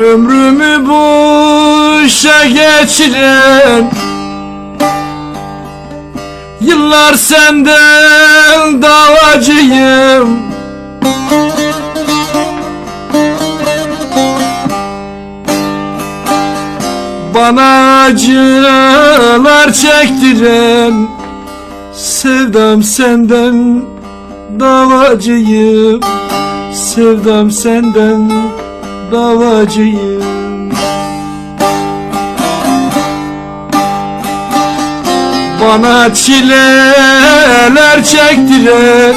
Ömrümü boşa geçiren Yıllar senden davacıyım Bana acılar çektiren Sevdam senden davacıyım Sevdam senden davacıyım. Bana çileler çektiren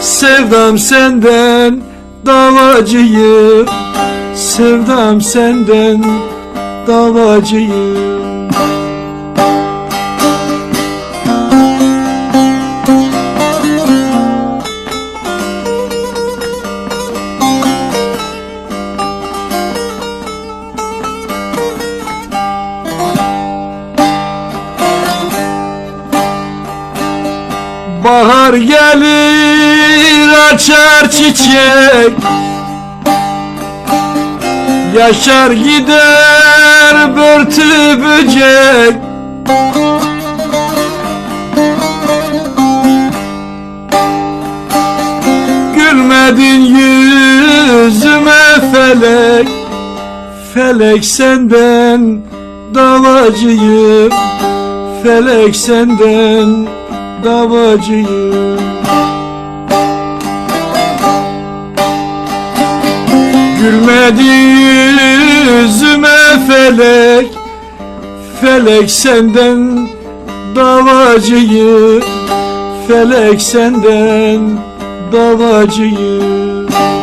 Sevdam senden davacıyım. Sevdam senden davacıyım Bahar gelir açar çiçek. Yaşar gider börtü böcek. Gülmedin yüzüme felek. Felek senden davacıyım Felek senden davacıyım. Gülmedi yüzüme felek. Felek senden davacıyım. Felek senden davacıyım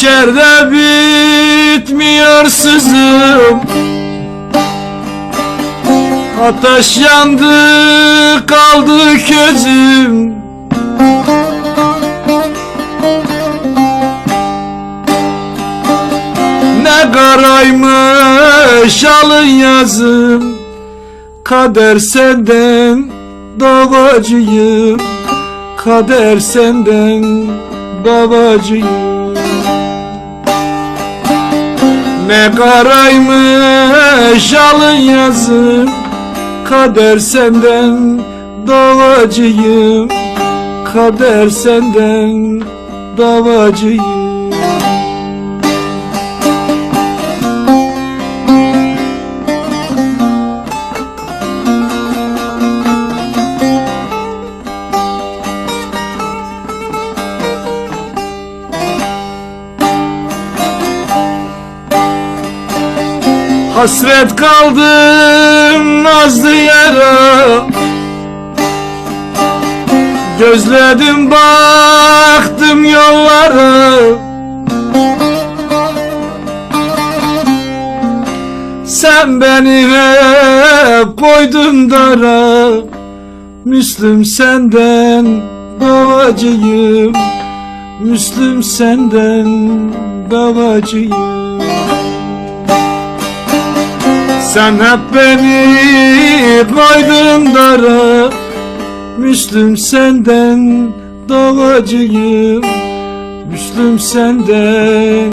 İçeride bitmiyor sızım. Ateş yandı kaldı közüm Ne karaymış alın yazım. Kader senden davacıyım Kader senden davacıyım Ne karaymış alın yazım Kader senden davacıyım. Kader senden davacıyım Hasret kaldım nazlı yara. Gözledim baktım yollara. Sen beni hep koydun dara. Müslüm senden davacıyım. Müslüm senden davacıyım sen hep beni koydun dara Müslüm senden davacıyım Müslüm senden